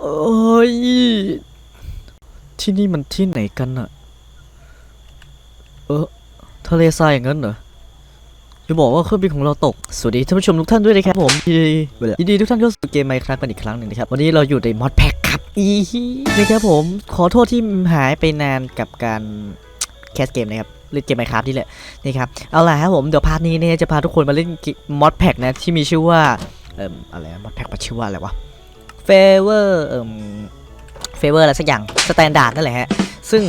โอ้ย ที่นี่มันที่ไหนกันอะเออทะเลทรายอย่างนั้นเหรอจะบอกว่าเครื่องบินของเราตก สวัสดีท่านผู้ชมทุกท่านด้วยนะครับผมยินดียินดีทุกท่านเข้าสู่เกมไมค์ครับกันอีกครั้งหนึ่งนะครับ วันนี้เราอยู่ในมอดแพ็กครับอีฮีนะครับผม ขอโทษที่หายไปนานกับการแคสเกมนะครับเล่นเกมไมค์ครับนี่แหละนะครับ เอาล่ะครับผม เดี๋ยวพาร์ทนี้เนี่ยจะพาทุกคนมาเล่นมอดแพ็กนะที่มีชื่อว่า เอ่มอะไรมอดแพ็กมันชื่อว่าอะไรวะ เฟเวอร์เอ่มเฟเวอร์อะไรสักอย่างสแตนดาร์ดนั่นแหละฮะ ซึ่ง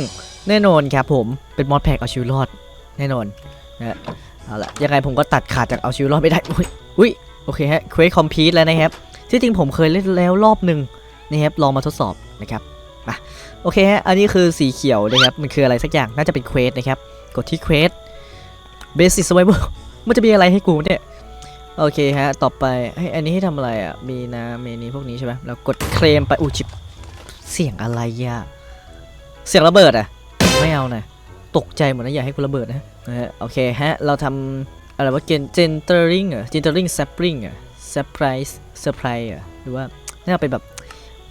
แน่นอนครับผมเป็นมอดแพ็กเอาชีวิตรอดแน่นอนนะฮะเอาละยังไงผมก็ตัดขาดจากเอาชีวิตรอดไม่ได้อุ้ยอุ้ยโอเคฮะเควสคอมพีทแล้วนะครับ ที่จริงผมเคยเล่นแล้วรอบหนึ่งนะครับลองมาทดสอบนะครับมาโอเคฮะอันนี้คือสีเขียวนะครับมันคืออะไรสักอย่างน่าจะเป็นเควสนะครับกดที่เควสเบสิ c ส u r v i v a l มันจะมีอะไรให้กูเนี่ย โอเคฮะ ต่อไปให้อันนี้ให้ทำอะไรอะ มีนะเมนูพวกนี้ใช่ไหมแล้วกดเคลมไปอู้จิบเสียงอะไรอะ เสียงระเบิดอะ ไม่เอานะตกใจหมดนะ อย่าให้กูระเบิดนะฮะโอเคฮะ เราทำอะไรว่าเกนเจนเตอริงอะเจนเตอริงแซปริงอะเซอร์ไพรส์เซอร์ไพรส์อะหรือว่าน่าจะเป็นแบบ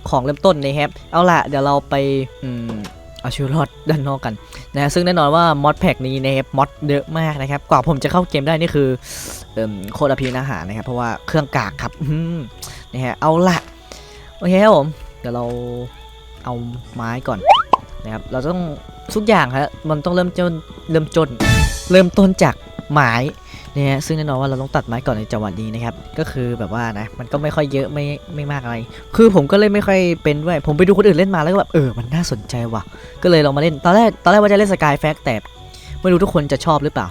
ของเริ่มต้นนะครับ เอาล่ะ เดี๋ยวเราไปอืม เอาชีวิตรอดด้านนอกกันนะฮะซึ่งแน่นอนว่ามอดแพ็กนี้นะครับมอดเยอะมากนะครับ กว่าผมจะเข้าเกมได้นี่คืออโคตรอภินาหารนะครับ เพราะว่าเครื่องกากครับนะฮะเอาละโอเคครับผม เดี๋ยวเราเอาไม้ก่อนนะครับเราต้องทุกอย่างครับมันต้องเริ่มจนเริ่มจน เริ่มต้นจากไม้ นะฮะซึ่งแน่นอนว่าเราต้องตัดไม้ก่อนในจังหวะนี้นะครับ ก็คือแบบว่านะ มันก็ไม่ค่อยเยอะไม่ไม่มากอะไร คือผมก็เล่นไม่ค่อยเป็นด้วย ผมไปดูคนอื่นเล่นมาแล้วก็แบบเออ มันน่าสนใจว่ะ ก็เลยลองมาเล่น ตอนแรกตอนแรกว่าจะเล่นสกายแฟกแต่ไม่รู้ทุกคนจะชอบหรือเปล่า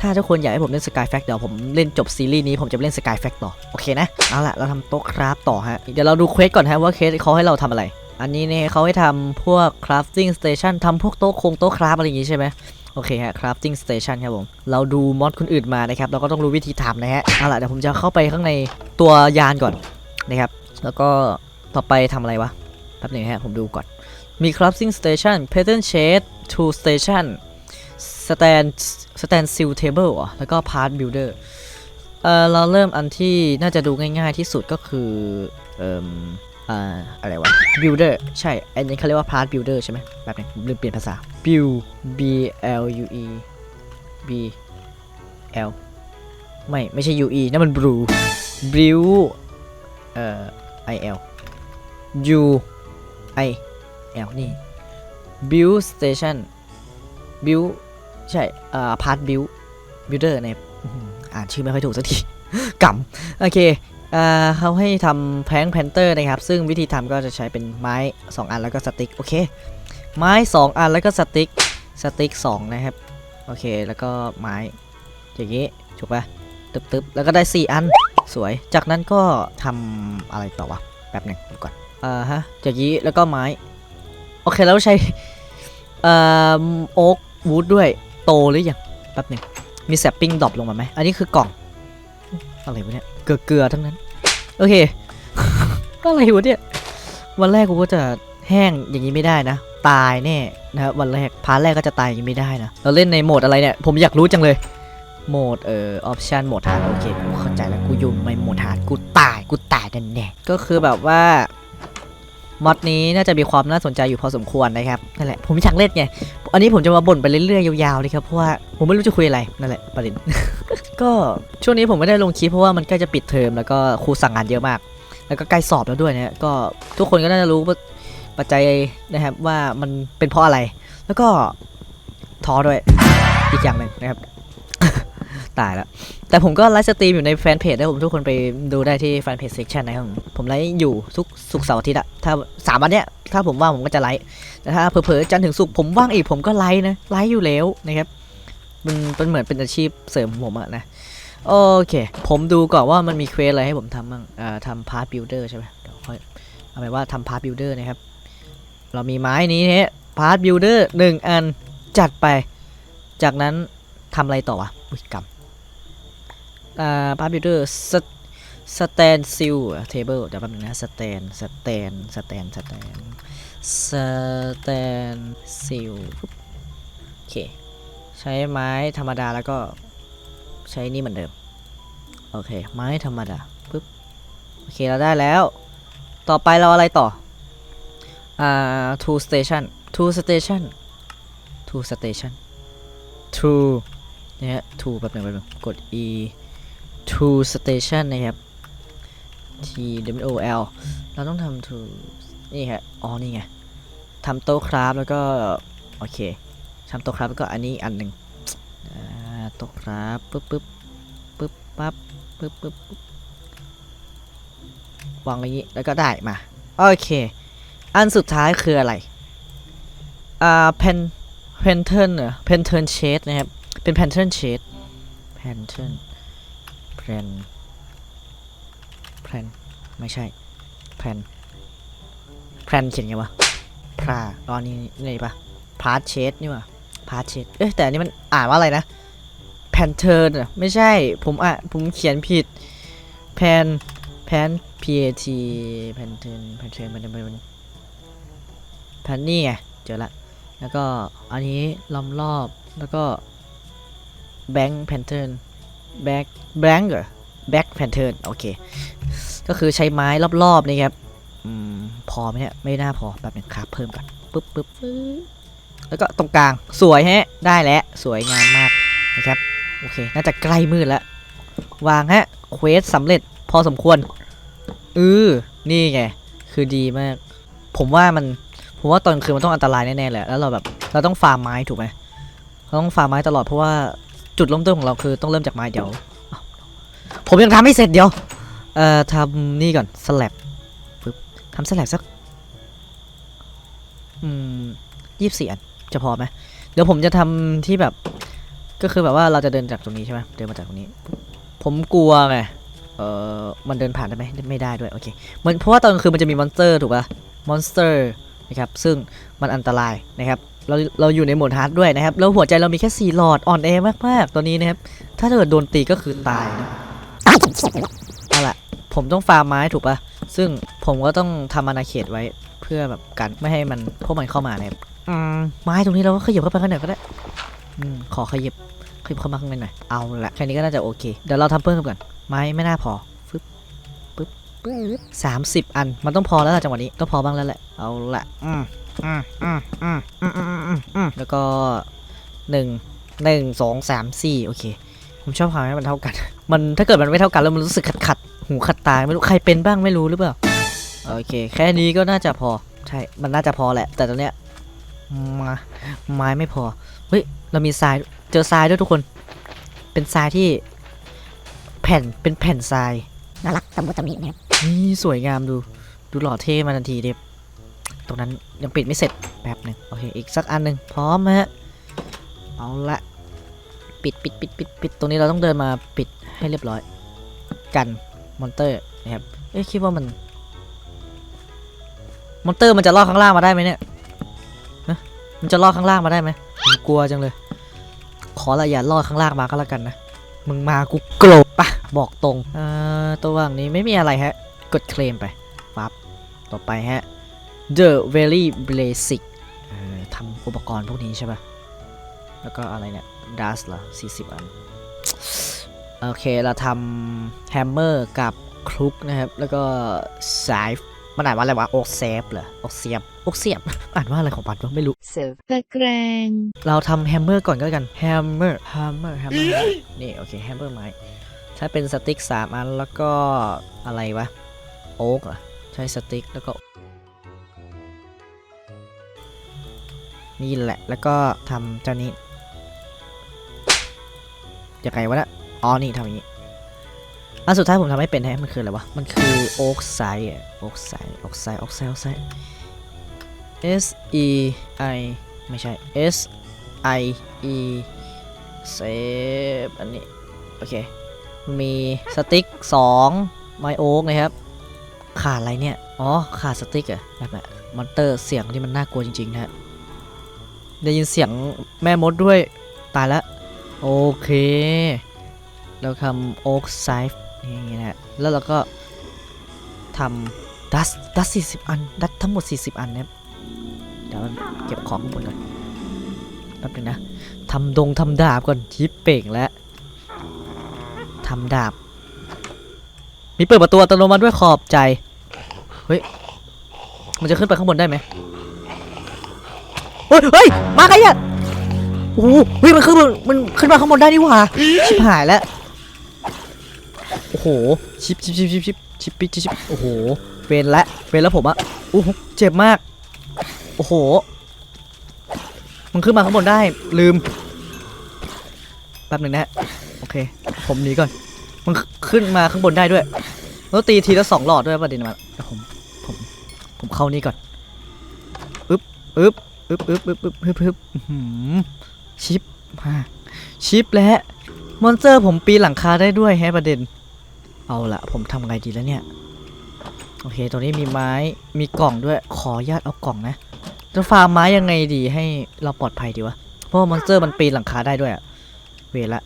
ถ้าทุกคนอยากให้ผมเล่นสกายแฟกเดี๋ยวผมเล่นจบซีรีส์นี้ผมจะเล่นสกายแฟกต่อ โอเคนะ เอาละเราทำโต๊ะคราฟต่อฮะ เดี๋ยวเราดูเควสก่อนฮะว่าเควสเขาให้เราทำอะไร อันนี้เนี่ยเขาให้ทำพวก crafting station ทำพวกโต๊ะคงโต๊ะคราฟอะไรอย่างงี้ใช่ไหม โอเคฮะ crafting station ครับผม เราดูมอดคนอื่นมานะครับ เราก็ต้องรู้วิธีทำนะฮะ เอาล่ะเดี๋ยวผมจะเข้าไปข้างในตัวยานก่อนนะครับ แล้วก็ต่อไปทำอะไรวะ แป๊บหนึงฮะ ผมดูก่อน มี crafting station pattern shade tool station stand stand seal table เหรอแล้วก็ part builder เออเราเริ่มอันที่น่าจะดูง่ายๆที่สุดก็คือเอ่ม อ่าอะไรวะ builder ใช่ อันนี้เขาเรียกว่า part builder ใช่ไหมแบบนี้ผมลืมเปลี่ยนภาษา build b l u e b l ไม่ ไม่ใช่ u e นั่นมัน brew brew เอ่อ i l u i l นี่ build station build ใช่ อ่า part build builder ในอื้อหืออ่านชื่อไม่ค่อยถูกสักทีกำโอเคอ่า เขาให้ทำแพงแพนเตอร์นะครับ ซึ่งวิธีทำก็จะใช้เป็นไม้ 2 อันแล้วก็สติ๊ก โอเค ไม้ 2 อันแล้วก็สติ๊ก สติ๊ก 2 นะครับ โอเค แล้วก็ไม้ อย่างนี้ ถูกปะตึบตึบแล้วก็ได้ 4 อัน สวย จากนั้นก็ทำอะไรต่อวะ แป๊บหนึ่งก่อน อ่าฮะจากนี้ แล้วก็ไม้ โอเค แล้วใช้ เอ่อ โอ๊กวูดด้วย โตหรือยัง แป๊บหนึ่งมีแซปปิ้งดรอปลงมาไหม อันนี้คือกล่อง อะไรวะเนี่ย เกลือเกลือทั้งนั้น โอเคอะไรวะเนี่ย วันแรกกูก็จะแห้งอย่างนี้ไม่ได้นะ ตายแน่นะครับวันแรกพาร์ทแรกก็จะตายอย่างนี้ไม่ได้นะ เราเล่นในโหมดอะไรเนี่ย ผมอยากรู้จังเลย โหมดเอ่อออปชันโหมดฐานโอเคกูเข้าใจแล้วกูอยู่ในโหมดฐานกูตายกูตายแน่แน่ๆก็คือแบบว่า มอดนี้น่าจะมีความน่าสนใจอยู่พอสมควรนะครับนั่นแหละผมอยากเล่นไงอันนี้ผมจะมาบ่นไปเรื่อยๆยาวๆเลยครับเพราะว่าผมไม่รู้จะคุยอะไรนั่นแหละประเด็นก็ช่วงนี้ผมไม่ได้ลงคลิปเพราะว่ามันใกล้จะปิดเทอมแล้วก็ครูสั่งงานเยอะมาก แล้วก็ใกล้สอบแล้วด้วยนะก็ทุกคนก็น่าจะรู้ปัจจัยนะครับว่ามันเป็นเพราะอะไร แล้วก็ท้อด้วยอีกอย่างหนึ่งนะครับ ตายแล้ว แต่ผมก็ไลฟ์สตรีมอยู่ในแฟนเพจนะผมทุกคนไปดูได้ที่แฟนเพจเซ c ชันนะครับผมผมไลฟ์อยู่ทุกสุกร์เสาร์อาทิตย์อะถ้าสามวันเนี้ยถ้าผมว่างผมก็จะไลฟ์แต่ถ้าเผลอๆจันทร์ถึงศุกร์ผมว่างอีกผมก็ไลฟ์นะไลฟ์อยู่แล้วนะครับมันเป็นเหมือนเป็นอาชีพเสริมของผมอะนะโอเค ผมดูก่อนว่ามันมีเควสอะไรให้ผมทำบ้างอ่าทำพาร์ทบิลเดอร์ใช่ไหมเดี๋ยวค่อยเอาไปนว่าทำพาร์ทบิลเดอร์นะครับ เรามีไม้นี้เนะพาร์ทบิลเดอร์หนึ่งอันจัดไป จากนั้นทำอะไรต่อวะอุ้ยกำ อ่าพาร์บิลเดอร์สสแตนซิลเทเบิลเดี๋ยวแป๊บนึงนะสแตนสแตนสแตนสแตนสแตนซิลโอเค ใช้ไม้ธรรมดาแล้วก็ใช้นี่เหมือนเดิม โอเค ไม้ธรรมดาปุ๊บโอเค เราได้แล้ว ต่อไปเราอะไรต่อ อ่า to station to station to station to เนี่ยฮะ to แบบหนึ่งแบบหนึ่งกด e to station นะครับ t w o l เราต้องทำ to นี่ฮะอ๋อ นี่ไงทำโต๊ะคราฟแล้วก็ โอเคทำโต๊ะคราฟแล้วก็อันนี้อันหนึ่งโต๊ะคราฟปึ๊บปึ๊บปึ๊บปั๊บปึ๊บปึ๊บวางอย่างนี้แล้วก็ได้มา โอเค อันสุดท้ายคืออะไร อ่าเพนเพนเทิร์นเหรอเพนเทิร์นเชดนะครับ เป็นแพนเทิร์นเชดแพนเทิร์น แพนแพนไม่ใช่แพนแพนเขียนไงวะพราตอนนี้นี่ปะพาร์ทเชดนี่วะพาร์ทเชดเอ๊ะแต่อันนี้มันอ่านว่าอะไรนะแพนเทิร์นอะไม่ใช่ผมอะผมเขียนผิดแพนแพน P A T แพนเทิร์นแพนเทิร์นมันมันมันแพนนี่ไงเจอละแล้วก็อันนี้ล้อมรอบแล้วก็แบงค์แพนเทิร์น แบ็กแบงค์เหรอแบ็กแพนเทิร์นโอเค ก็คือใช้ไม้รอบๆนี่ครับอืมพอไหมเนี่ยไม่น่าพอแบบนึงครับเพิ่มก่อนปึ๊บปึ๊บปึ๊บแล้วก็ตรงกลางสวยฮะได้แล้วสวยงามมากนะครับโอเค น่าจะใกล้มืดแล้ว วางฮะเควสสำเร็จพอสมควรเออนี่ไง คือดีมาก ผมว่ามัน ผมว่าตอนกลางคืนมันต้องอันตรายแน่ๆแหละ แล้วเราแบบ เราต้องฟาร์มไม้ถูกไหมเราต้องฟาร์มไม้ตลอดเพราะว่า จุดเริ่มต้นของเราคือต้องเริ่มจากไม้เดี๋ยว ผมยังทำไม่เสร็จเดี๋ยว เอ่อทำนี่ก่อนสลับปึ๊บทำสลับสัก อืมยี่สิบสี่อันจะพอไหมเดี๋ยวผมจะทำที่แบบ ก็คือแบบว่าเราจะเดินจากตรงนี้ใช่ไหมเดินมาจากตรงนี้ ผมกลัวไงเอ่อมันเดินผ่านได้ไหมไม่ได้ด้วยโอเคเหมือนเพราะว่าตอนกลางคืนมันจะมีมอนสเตอร์ถูกป่ะมอนสเตอร์นะครับซึ่งมันอันตรายนะครับ เราเราอยู่ในโหมดฮาร์ดด้วยนะครับแล้วหัวใจเรามีแค่4หลอดอ่อนแอมากๆตอนนี้นะครับ ถ้าเกิดโดนตีก็คือตายนะเอาล่ะผมต้องฟาร์มไม้ถูกปะซึ่งผมก็ต้องทำอาณาเขตไว้เพื่อแบบกันไม่ให้มันพวกมันเข้ามานะครับอืมไม้ตรงนี้เราก็ขยับเข้าไปข้างในก็ได้อืมขอขยับขยับเข้ามาข้างในหน่อยเอาละแค่นี้ก็น่าจะโอเคเดี๋ยวเราทำเพิ่มกันไม้ไม่น่าพอฟึบปึ๊บสามสิบอันมันต้องพอแล้วล่ะจังหวะนี้ต้องพอบ้างแล้วแหละเอาละอืม อ่าอ่าอ่าอ่าอ่าอ่าแล้วก็หนึ่งหนึ่งสองสามสี่โอเค ผมชอบความให้มันเท่ากัน มันถ้าเกิดมันไม่เท่ากันแล้วมันรู้สึกขัดขัดหูขัดตาไม่รู้ใครเป็นบ้างไม่รู้หรือเปล่าโอเค แค่นี้ก็น่าจะพอใช่มันน่าจะพอแหละ แต่ตอนเนี้ยมาไม้ไม่พอเฮ้ยเรามีทรายเจอทรายด้วยทุกคน เป็นทรายที่ แผ่นเป็นแผ่นทรายน่ารักตะมุตะมินะครับนี่สวยงามดู ดูหล่อเท่มาทันทีเด็บ ตรงนั้นยังปิดไม่เสร็จแป๊บหนึ่งโอเคอีกสักอันหนึ่งพร้อมฮะเอาละปิดปิดปิดปิดปิดตรงนี้เราต้องเดินมาปิดให้เรียบร้อย กันมอนเตอร์นะครับเอ๊ะคิดว่ามันมอนเตอร์มันจะลอดข้างล่างมาได้ไหมเนี่ยมันจะลอดข้างล่างมาได้ไหมผมกลัวจังเลย ขอละอย่าลอดข้างล่างมาก็แล้วกันนะมึงมากูโกรธปะบอกตรงเอ่อตัวว่างนี้ไม่มีอะไรฮะ กดเคลมไปปั๊บต่อไปฮะ The Very Basic เอ่อทำอุปกรณ์พวกนี้ใช่ปะแล้วก็อะไรเนี่ย Dust เหรอ40 อัน โอเค เราทำแฮมเมอร์กับครุกนะครับ แล้วก็สายมันอ่านว่าอะไรวะโอกเซฟเหรอโอกเสียบโอกเสียบ อ่านว่าอะไรของปัดวะไม่รู้เสิร์ฟตะแกรงเราทำแฮมเมอร์ก่อนก็แล้วกันแฮมเมอร์แฮมเมอร์แฮมเมอร์นี่โอเคแฮมเมอร์ไม้ถ้าเป็นสติ๊กสามอันแล้วก็อะไรวะโอ๊กเหรอใช้สติ๊กแล้วก็ นี่แหละ แล้วก็ทำเจ้านี้ยังไงวะนี่ยอ๋อ นี่ทำอย่างนี้อันสุดท้ายผมทำไม่เป็นแฮะมันคืออะไรวะ มันคือโอ๊กไซด์อะโอ๊กไซด์โอ๊กไซด์โอ๊กไซด์โอ๊กไซด์ S E I ไม่ใช่ S I E เซฟอันนี้ โอเค มีสติ๊ก2ไมโอ๊กนะครับ ขาดอะไรเนี่ย อ๋อ ขาดสติ๊กอะแบบแบบมอนเตอร์เสียงที่มันน่ากลัวจริงๆนะฮะ ได้ยินเสียงแม่มดด้วย ตายละ โอเค เราทำโอ๊กไซฟ์อย่างงี้นะแล้วเราก็ทำดัสดัสสี่สิบอัน ดัสทั้งหมด 40 อันนะครับเดี๋ยวเก็บของข้างบนก่อนแป๊บนึงนะทำดงทำดาบก่อนชิปเป่งแล้วทำดาบ มีเปิดประตูอัตโนมัติด้วยขอบใจ เฮ้ย มันจะขึ้นไปข้างบนได้ไหม เฮ้ยเฮ้ยมาไงเนี่ยโอ้โหเฮ้ยมันขึ้นมามันขึ้นมาข้างบนได้นี่หว่าชิบหายแล้วโอ้โหชิปชิปชิปชิปชิปชิปปิชิปโอ้โหเป็นละเป็นแล้วผมอะโอ้โหเจ็บมากโอ้โห มันขึ้นมาข้างบนได้ลืมแป๊บหนึ่งนะโอเค ผมหนีก่อน มันขึ้นมาข้างบนได้ด้วยแล้วตีทีละสองหลอดด้วยประเด็นมาเดี๋ยวผมผมผมเข้านี่ก่อนอึ๊บอึ๊บ อึ๊บอึ๊บอึ๊บอึ๊บอึ๊บอึ๊บชิปมาชิปและมอนสเตอร์ผมปีนหลังคาได้ด้วยแฮะประเด็น เอาละผมทำไงดีแล้วเนี่ย โอเค ตรงนี้มีไม้มีกล่องด้วยขอญาตเอากล่องนะจะฟาร์มไม้ยังไงดีให้เราปลอดภัยดีวะ เพราะมอนสเตอร์มันปีนหลังคาได้ด้วยอะเวละ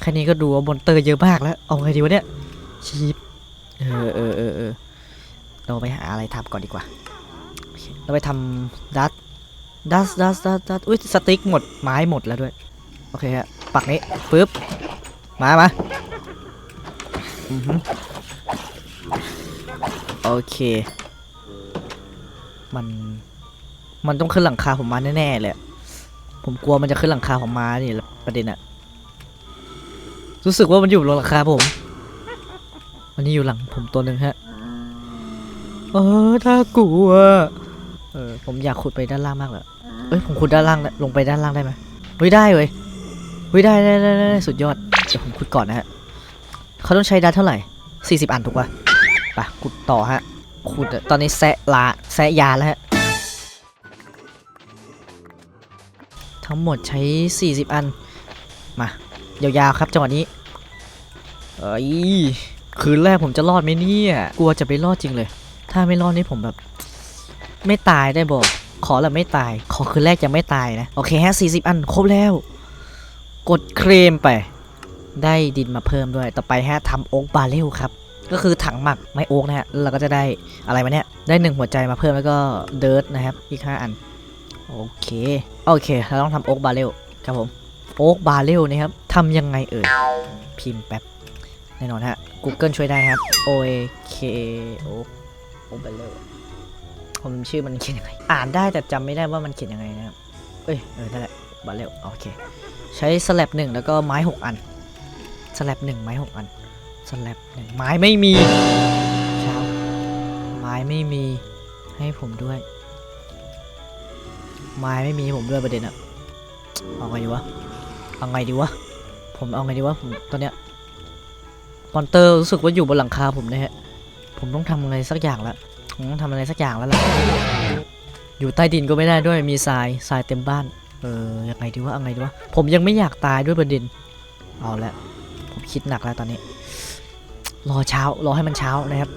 แค่นี้ก็ดูว่ามอนสเตอร์เยอะมากแล้ว เอาไงดีวะเนี่ยชีพเออเออเออเออเราไปหาอะไรทำก่อนดีกว่า เราไปทำดัส ดัสดัสดัสดัสอุ้ยสติ๊กหมดไม้หมดแล้วด้วย โอเคฮะปักนี้ปึ๊บ มามาโอเค มัน มันต้องขึ้นหลังคาผมมาแน่ๆเลยผมกลัวมันจะขึ้นหลังคาผมมานี่ประเด็นอะรู้สึกว่ามันอยู่บนหลังคาผมอันนี้อยู่หลังผมตัวหนึ่งฮะเออถ้ากลัว เออผมอยากขุดไปด้านล่างมากเลย เอ้ยผมขุดด้านล่างได้ลงไปด้านล่างได้ไหมเฮ้ยได้เว้ยเฮ้ยได้ได้ได้ได้สุดยอดเดี๋ยวผมขุดก่อนนะฮะเขาต้องใช้ดัตเท่าไหร่ 40 อันถูกป่ะไปขุดต่อฮะขุดตอนนี้แซะลาแซะยาแล้วฮะทั้งหมดใช้ 40 อัน มายาวๆครับจังหวะนี้เอ้ยคืนแรกผมจะรอดไหมเนี่ย กลัวจะไปรอดจริงเลย ถ้าไม่รอดนี่ผมแบบ ไม่ตายได้บอก ขอแบบไม่ตาย ขอคืนแรกจะไม่ตายนะ โอเคฮะ40อัน ครบแล้ว กดเคลมไป ได้ดินมาเพิ่มด้วย ต่อไปฮะทำโอ๊กบาเรลครับ ก็คือถังหมักไม้โอ๊กนะฮะเราก็จะได้อะไรมาเนี่ย ได้หนึ่งหัวใจมาเพิ่มแล้วก็เดิร์ทนะครับ อีก5อัน โอเค โอเค เราต้องทำโอ๊กบาเรลครับผม โอ๊กบาเรลนะครับทำยังไงเอ่ย พิมพ์แป๊บ แน่นอนฮะ Google ช่วยได้ครับ O A K O O b a l e ผมชื่อมันเขียนยังไง อ่านได้แต่จำไม่ได้ว่ามันเขียนยังไงนะครับ เอ้ย เออนั่นแหละบาเลโอเค ใช้สแลบหนึ่งแล้วก็ไม้หกอันสแลบหนึ่งไม้หกอันสแลบหนึ่งไม้ไม่มีเช้าไม้ไม่มีให้ผมด้วย ไม้ไม่มีผมด้วยประเด็นอะเอาไงดีวะ เอาไงดีวะ ผมเอาไงดีวะผมตอนเนี้ยมอนเตอร์รู้สึกว่าอยู่บนหลังคาผมนะฮะ ผมต้องทำอะไรสักอย่างละ ทำอะไรสักอย่างแล้วล่ะ อยู่ใต้ดินก็ไม่ได้ด้วย มีทราย ทรายเต็มบ้าน เออ ยังไงดีวะเอาไงดีวะ ผมยังไม่อยากตายด้วยประเด็น เอาละ ผมคิดหนักแล้วตอนนี้ รอเช้า รอให้มันเช้านะครับ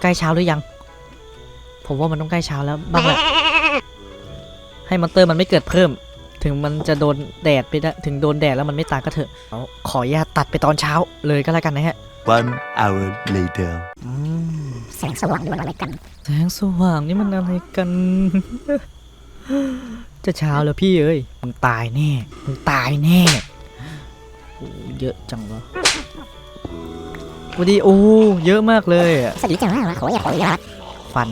ใกล้เช้าหรือยัง ผมว่ามันต้องใกล้เช้าแล้วบ้างแหละ ให้มอนเตอร์มันไม่เกิดเพิ่ม ถึงมันจะโดนแดดไปได้ ถึงโดนแดดแล้วมันไม่ตายก็เถอะขออนุญาตตัดไปตอนเช้าเลยก็แล้วกันนะฮะ One hour later. อืม แสงสว่างนี่มันอะไรกัน แสงสว่างนี่มันอะไรกัน จะเช้าแล้วพี่เอ้ย มึงตายแน่ มึงตายแน่โอ้เยอะจังวะวันดีโอ้ เยอะมากเลยอะสวัสดีจ้าขออยากขออยากฟัน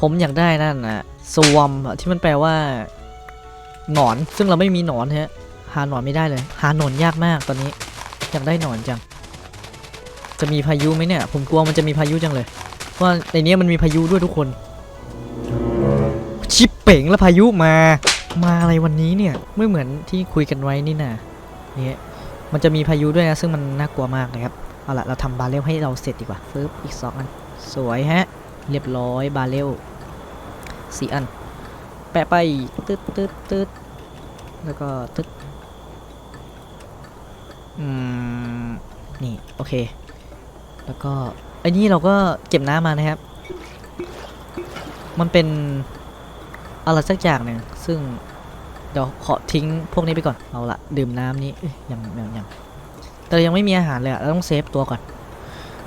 ผมอยากได้นั่นนะสวอมที่มันแปลว่า หนอน ซึ่งเราไม่มีหนอนฮะ หาหนอนไม่ได้เลย หาหนอนยากมากตอนนี้ อยากได้หนอนจัง จะมีพายุไหมเนี่ย ผมกลัวมันจะมีพายุจังเลย เพราะว่าในนี้มันมีพายุด้วยทุกคน ชิปเป่งแล้วพายุมา มาอะไรวันนี้เนี่ย ไม่เหมือนที่คุยกันไว้นี่นะเนี่ยมันจะมีพายุด้วยนะ ซึ่งมันน่ากลัวมากนะครับ เอาละเราทำบาเรลให้เราเสร็จดีกว่าฟึบอีกสองอัน สวยฮะ เรียบร้อยบาเรลสี่อัน แปะไปตึ๊ดตึ๊ดตึ๊ดแล้วก็ตึ๊ดอืม นี่ โอเค แล้วก็ ไอ้นี่เราก็เก็บน้ำมานะครับ มันเป็นอะไรสักอย่างหนึ่งซึ่งเดี๋ยวขอทิ้งพวกนี้ไปก่อน เอาละดื่มน้ำนี้ยังยังยังแต่ยังไม่มีอาหารเลยอะเราต้องเซฟตัวก่อน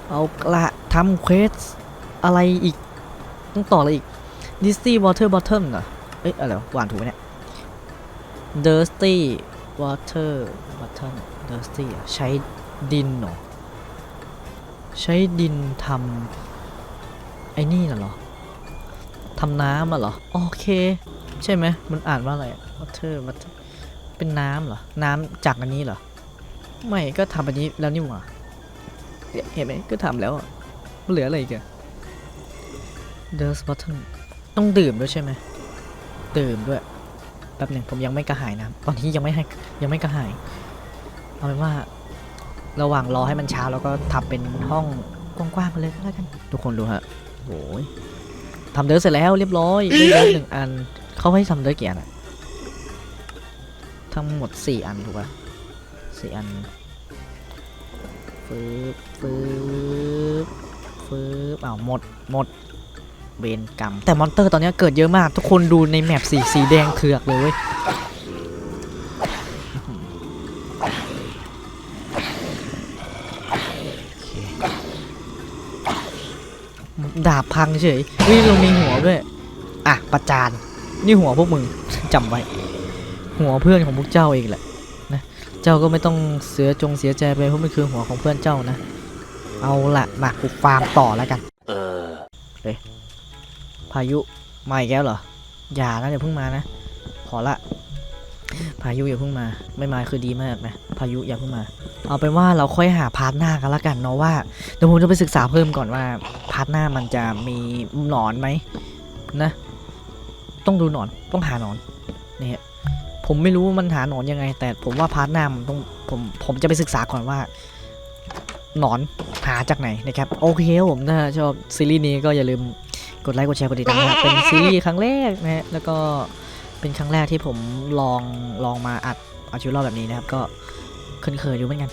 เอาละทำเควสอะไรอีก ต้องต่ออะไรอีก Disty Water Bottom เหรอ เอ้ยอะไรวะวานถูกไหมเนี่ย Thirsty Water Bottom Thirsty อะใช้ดินเหรอ ใช้ดินทำไอ้นี่น่ะเหรอทำน้ำอะเหรอ โอเค ใช่ไหมมันอ่านว่าอะไร water water เป็นน้ำเหรอ น้ำจากอันนี้เหรอ ไม่ก็ทำอันนี้แล้วนี่หว่าเห็นไหมก็ทำแล้วมันเหลืออะไรอีกอะ The bottom ต้องดื่มด้วยใช่ไหมดื่มด้วยแป๊บหนึ่งผมยังไม่กระหายน้ำตอนนี้ยังไม่ให้ยังไม่กระหาย เอาเป็นว่า ระหว่างรอให้มันเช้าแล้วก็ทำเป็นห้องกว้างๆไปเลยก็แล้วกัน ทุกคนดูฮะโอ้ยทำเดิร์เสร็จแล้วเรียบร้อยได้เดิร์หนึ่งอันเขาให้ทำเดิร์กี่อันอะทั้งหมดสี่อันถูกป่ะสี่อันฟืบฟืบฟืบอ้าวหมดหมดเวรกรรมแต่มอนเตอร์ตอนนี้เกิดเยอะมาก ทุกคนดูในแมปสีสีแดงเถือกเลยเว้ย ดาบพังเฉยเฮ้ยเรามีหัวด้วย อะประจาน นี่หัวพวกมึงจำไว้ หัวเพื่อนของพวกเจ้าเองแหละนะเจ้าก็ไม่ต้องเสียจงเสียใจไปเพราะมันคือหัวของเพื่อนเจ้านะ เอาละมากูฟาร์มต่อแล้วกัน เอ๊ะพายุมาอีกแล้วเหรออย่านะอย่าเพิ่งมานะขอละ พายุอย่าเพิ่งมา ไม่มาคือดีมากนะ พายุอย่าเพิ่งมา เอาเป็นว่าเราค่อยหาพาร์ทหน้ากันละกันเนาะว่าเดี๋ยวผมจะไปศึกษาเพิ่มก่อนว่าพาร์ทหน้ามันจะมีหนอนไหมนะ ต้องดูหนอนต้องหาหนอนเนี่ยผมไม่รู้ว่ามันหาหนอนยังไง แต่ผมว่าพาร์ทหน้ามันต้องผมผมจะไปศึกษาก่อนว่าหนอนหาจากไหนนะครับโอเคผมถ้าชอบซีรีส์นี้ก็อย่าลืมกดไลค์กดแชร์กดติดตามเป็นซีรีส์ครั้งแรกนะฮะแล้วก็ เป็นครั้งแรกที่ผมลองลองมาอัดเอาชีวิตรอดแบบนี้นะครับ ก็เคยๆอยู่เหมือนกัน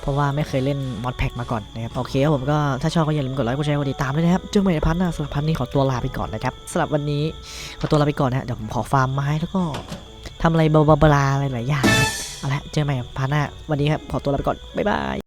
เพราะว่าไม่เคยเล่นมอดแพ็กมาก่อนนะครับโอเคครับผมก็ถ้าชอบก็อย่าลืมกดไลค์กดแชร์กดติดตามด้วยนะครับเจอกันใหม่ในพันหน้าสำหรับพันนี้ขอตัวลาไปก่อนนะครับสำหรับวันนี้ขอตัวลาไปก่อนนะเดี๋ยวผมขอฟาร์มไม้แล้วก็ทำอะไรบลาๆอะไรหลายอย่างนะครับเอาละเจอกันใหม่พันหน้าวันนี้ครับขอตัวลาไปก่อนบ๊ายบาย